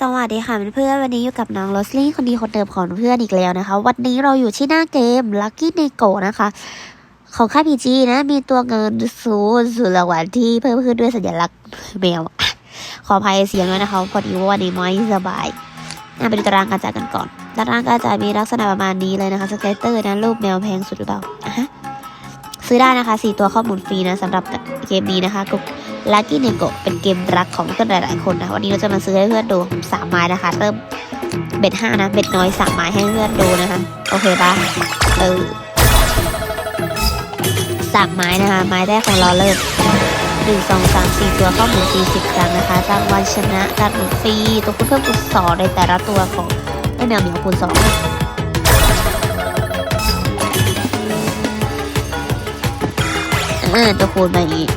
สวัสดีค่ะเพื่อนๆวันนี้อยู่กับน้องโรสลี่คนดีคนเดิมของเพื่อนอีกแล้วนะคะ วันนี้เราอยู่ที่หน้าเกม Lucky n e g o นะคะ ของค่ายพีจีนะ มีตัวเงินศูนย์ศูนย์รางวัลที่เพิ่มขึ้นด้วยสัญลักษณ์แมว ขออภัยเสียงด้วยนะคะพอดีว่าวันนี้ไม่สบายอะไปดูตารางการจ่ายกันก่อน ตารางการจ่ายมีลักษณะประมาณนี้เลยนะคะสเกตเตอร์นะรูปแมวแพงสุดหรือเปล่าอะฮะซื้อได้นะคะ4ตัวข้อมูลฟรีนะสำหรับเกมนี้นะคะก็ ลักกี้เนโกเป็นเกมรักของเพื่อนหลาย ๆ คนนะวันนี้เราจะมาซื้อให้เพื่อนดูสามไม้นะคะ เริ่มเบ็ดห้านะเบ็ดน้อยสามไม้ให้เพื่อนดูนะคะ โอเคปะเออสามไม้นะคะ ไม้แรกของเราเริ่มหนึ่งสองสามสี่ตัวเข้าหมุนสี่สิบครั้งนะคะรางวัลชนะการหมุนฟรีตัวเพิ่มคูณสองในแต่ละตัวของไอ้แมวเหมียวคูณสองเออตัวคูณมาอีก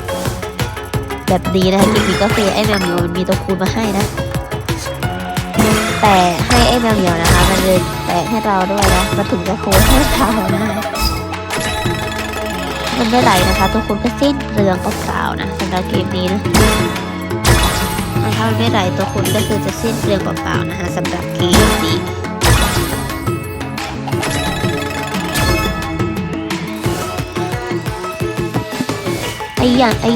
แบบนี้นะคะกิมมิกก็คือไอ้แมวเหมียวมันมีตัวคูณมาให้นะ แต่ให้ไอ้แมวเหมียวนะคะ มันเลยแตกให้เราด้วยนะมาถึงจะคูณให้เรานะมันไม่ไหลนะคะตัวคูณก็สิ้นเปลืองเปล่าๆนะสำหรับเกมนี้นะถ้ามันไม่ไหลตัวคูณก็คือจะสิ้นเปลืองเปล่าๆนะคะสำหรับเกมนี้ไอ้ยาไอ้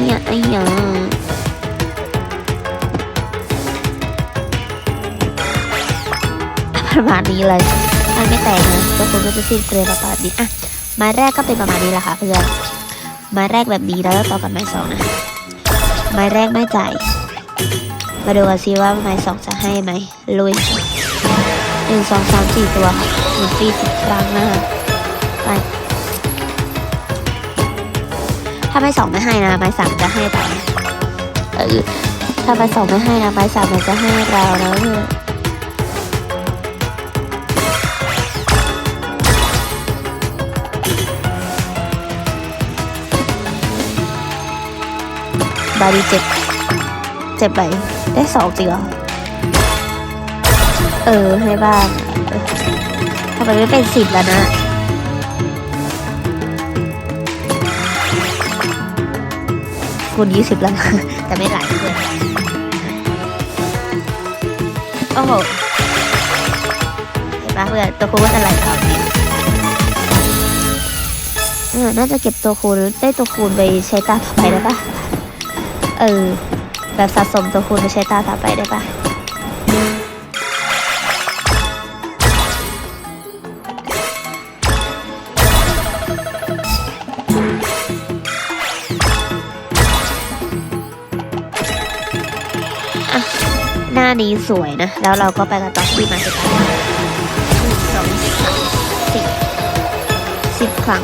ประมาณนี้เลยมันไม่แตกนะทุกคนก็จะสิ้นเปลือประมาณนี้อะไม้แรกก็เป็นประมาณนี้แหละค่ะเพื่อนไม้แรกแบบนี้แล้วต่อกันไม้สองนะไม้แรกไม่จ่ายมาดูกันซิว่าไม้สองจะให้ไหมลุยหนึ่งสองสามสี่ตัวค่ะหมุนฟรีสิบครั้งนะคะไปถ้าไม้สองไม่ให้นะไม้สามจะให้ต่อเออถ้าไม้สองไม่ให้นะไม้สามมันจะให้เราแล้วเออ บาดีเจ็บเจ็บไปได้สองจริงเหรอ เออให้บ้างทำไมไม่เป็นสิบแล้วนะคูณยี่สิบแล้วนะแต่ไม่ไหลเพื่อนโอ้โหเห็นปะเพื่อนตัวคูณก็จะไหลต่อเนี่ยเออน่าจะเก็บตัวคูณได้ตัวคูณไปใช้ตาต่อไปได้ปะ เออ แบบสะสมตัวคูณไปใช้ตาต่อไปได้ปะอะหน้านี้สวยนะ แล้วเราก็ไปกันต่อที่มาสุดท้ายหนึ่งสองสามสี่สิบครั้ง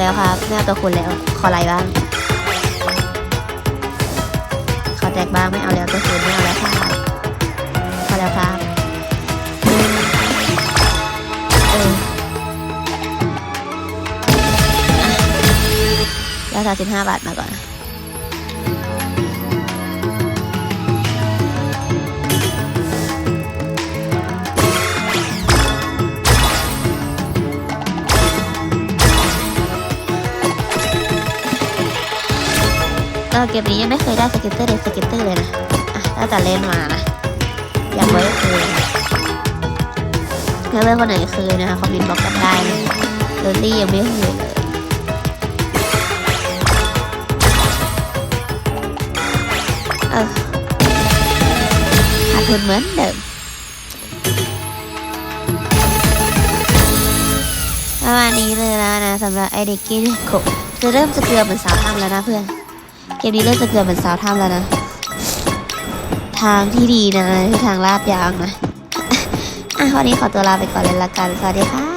แล้วครับไม่เอาตัวคุณแล้ว ขออะไรบ้าง ขอแจกบ้างไม่เอาแล้วตัวคุณไม่เอาแล้วครับพอแล้วครับเออแล้วสามสิบห้าบาทมาก่อน อเกมนี้ยังไม่เคยได้สเก็ตเตอร์เลยสเก็ตเตอร์เลยนะอะตั้งแต่เล่นมานะอยากไว้คืนเพื่อนคนไหนคืนนะคะคอมเมนต์บอกกันได้นะโรลี่ยังไม่คืนเลยเออขาดทุนเหมือนเดิมประมาณนี้เลยแล้วนะสำหรับไอเด็กกินโกะจะเริ่มจะเกลือเหมือนสาวถ้ำแล้วนะเพื่อน เกมนี้เริ่มจะเกือเป็นสาวถ้ำแล้วนะ ทางที่ดีนะคือทางลาบยางนะ อะวันนี้ขอตัวลาไปก่อนเลยละกัน สวัสดีค่ะ